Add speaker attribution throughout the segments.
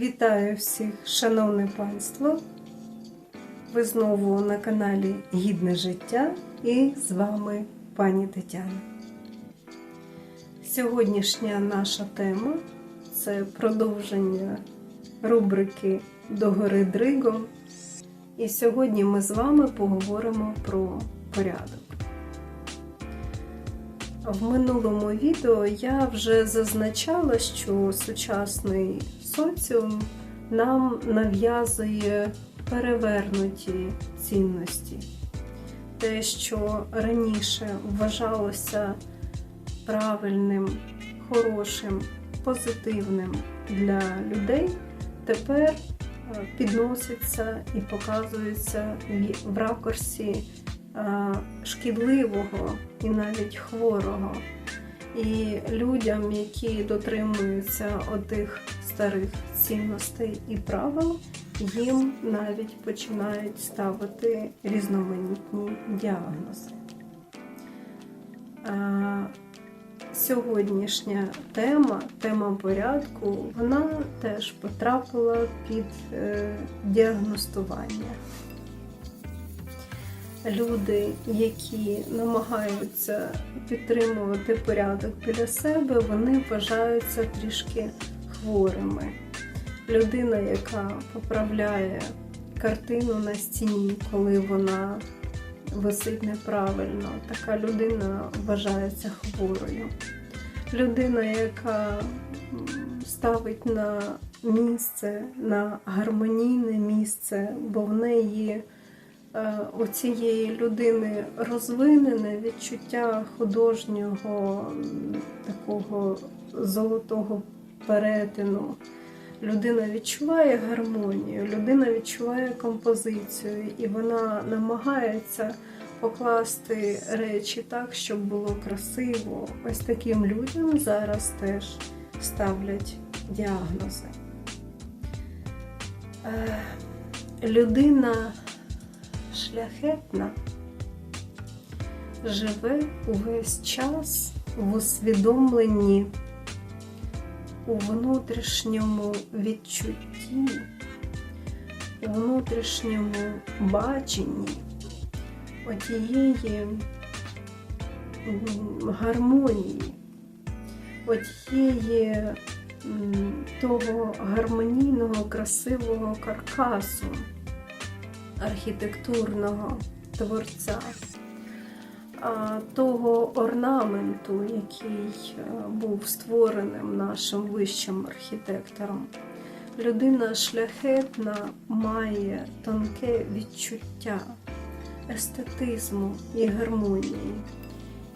Speaker 1: Вітаю всіх, шановне панство! Ви знову на каналі Гідне життя і з вами пані Тетяна. Сьогоднішня наша тема це продовження рубрики Догори Дригом. І сьогодні ми з вами поговоримо про порядок. В минулому відео я вже зазначала, що сучасний соціум нам нав'язує перевернуті цінності. Те, що раніше вважалося правильним, хорошим, позитивним для людей, тепер підноситься і показується в ракурсі шкідливого і навіть хворого. І людям, які дотримуються отих старих цінностей і правил, їм навіть починають ставити різноманітні діагнози. А, Сьогоднішня тема, тема порядку, вона теж потрапила під е, діагностування люди, які намагаються підтримувати порядок біля себе, вони вважаються трішки хворими. Людина, яка поправляє картину на стіні, коли вона висить неправильно, така людина вважається хворою. Людина, яка ставить на місце, на гармонійне місце, бо в неї у цієї людини розвинене відчуття художнього такого золотого перетину. Людина відчуває гармонію, людина відчуває композицію, і вона намагається покласти речі так, щоб було красиво. Ось таким людям зараз теж ставлять діагнози. Людина шляхетна живе увесь час в усвідомленні, у внутрішньому відчутті, у внутрішньому баченні отієї гармонії, отієї того гармонійного, красивого каркасу архітектурного творця, того орнаменту, який був створеним нашим вищим архітектором. Людина шляхетна має тонке відчуття естетизму і гармонії.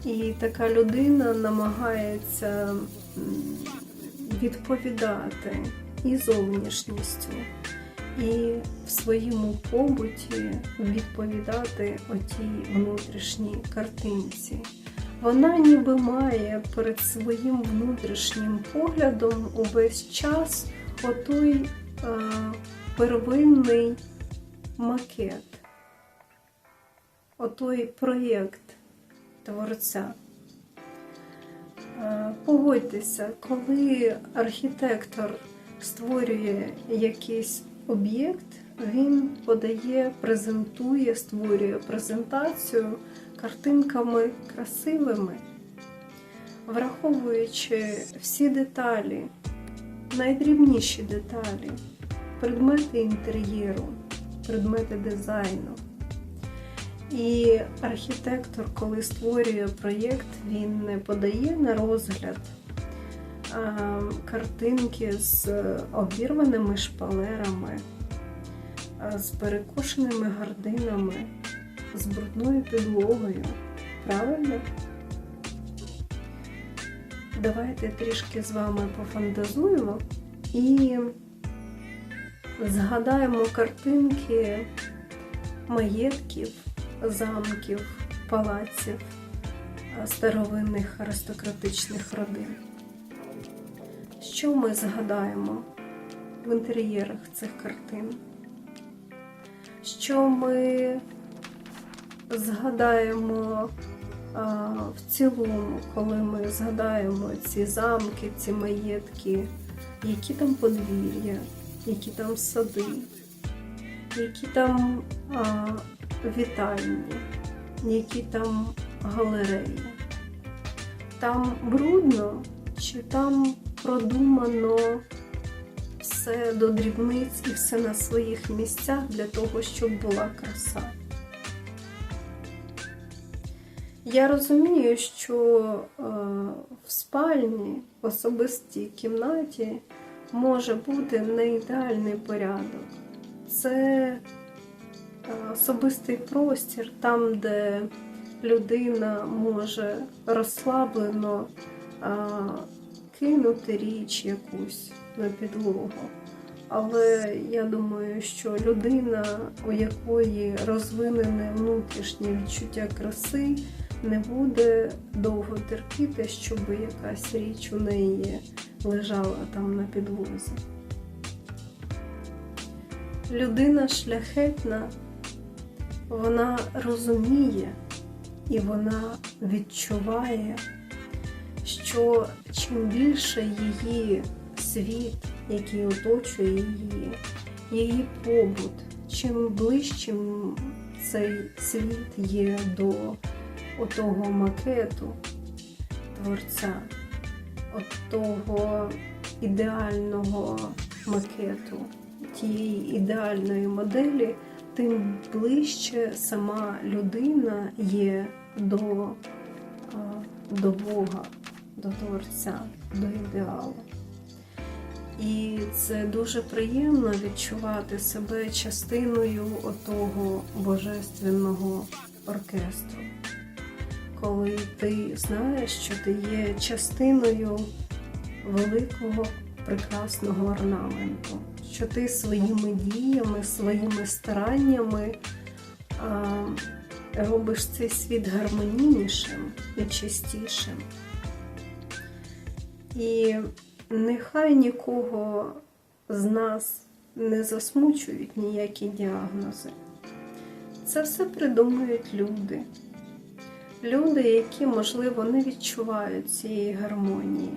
Speaker 1: І така людина намагається відповідати і зовнішністю, і в своєму побуті відповідати отій внутрішній картинці. Вона ніби має перед своїм внутрішнім поглядом увесь час отой е, первинний макет, отой проєкт творця. Е, погодьтеся, коли архітектор створює якийсь об'єкт, він подає, презентує, створює презентацію картинками красивими, враховуючи всі деталі, найдрібніші деталі, предмети інтер'єру, предмети дизайну. І архітектор, коли створює проєкт, він не подає на розгляд картинки з обірваними шпалерами, з перекошеними гардинами, з брудною підлогою. Правильно? Давайте трішки з вами пофантазуємо і згадаємо картинки маєтків, замків, палаців, старовинних аристократичних родин. Що ми згадаємо в інтер'єрах цих картин? Що ми згадаємо а, в цілому, коли ми згадаємо ці замки, ці маєтки, які там подвір'я, які там сади, які там а, вітальні, які там галереї. Там брудно чи там продумано все до дрібниць і все на своїх місцях для того, щоб була краса. Я розумію, що е, в спальні, в особистій кімнаті може бути не ідеальний порядок. Це е, особистий простір, там, де людина може розслаблено е, кинути річ якусь на підлогу. Але я думаю, що людина, у якої розвинене внутрішнє відчуття краси, не буде довго терпіти, щоб якась річ у неї лежала там на підлозі. Людина шляхетна, вона розуміє і вона відчуває, що чим більше її світ, який оточує її, її побут, чим ближчим цей світ є до отого макету творця, от того ідеального макету, тієї ідеальної моделі, тим ближче сама людина є до, до Бога, до Творця, до ідеалу. І це дуже приємно відчувати себе частиною отого божественного оркестру коли ти знаєш, що ти є частиною великого прекрасного орнаменту, що ти своїми діями, своїми стараннями а, робиш цей світ гармонійнішим і чистішим. І нехай нікого з нас не засмучують ніякі діагнози. Це все придумують люди люди, які, можливо, не відчувають цієї гармонії.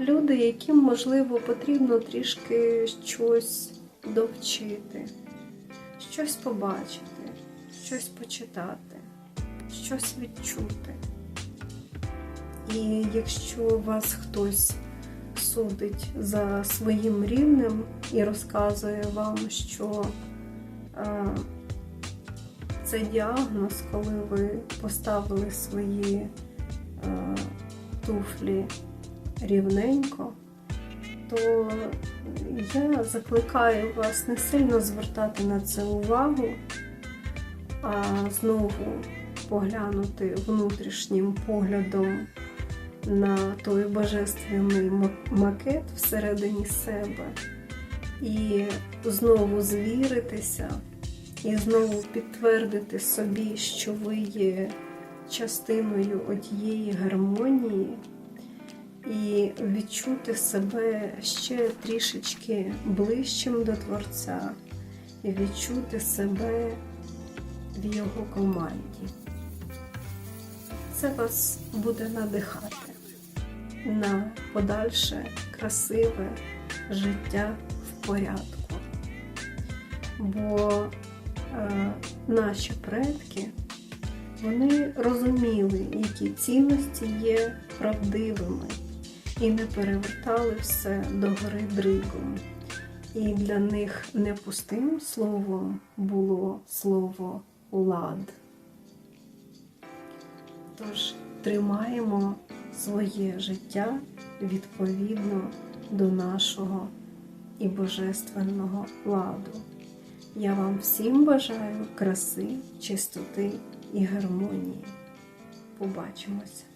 Speaker 1: Люди, яким, можливо, потрібно трішки щось довчити, щось побачити, щось почитати, щось відчути. І якщо вас хтось судить за своїм рівнем і розказує вам, що це діагноз, коли ви поставили свої е, туфлі рівненько, то я закликаю вас не сильно звертати на це увагу, а знову поглянути внутрішнім поглядом на той божественний макет всередині себе і знову звіритися і знову підтвердити собі, що ви є частиною однієї гармонії, і відчути себе ще трішечки ближчим до Творця, і відчути себе в його команді. Це вас буде надихати на подальше красиве життя в порядку. Бо Е, наші предки, вони розуміли, які цінності є правдивими, і не перевертали все до гори дригом. І для них не пустим словом було слово лад. Тож тримаємо своє життя відповідно до нашого і божественного ладу. Я вам всім бажаю краси, чистоти і гармонії. Побачимося!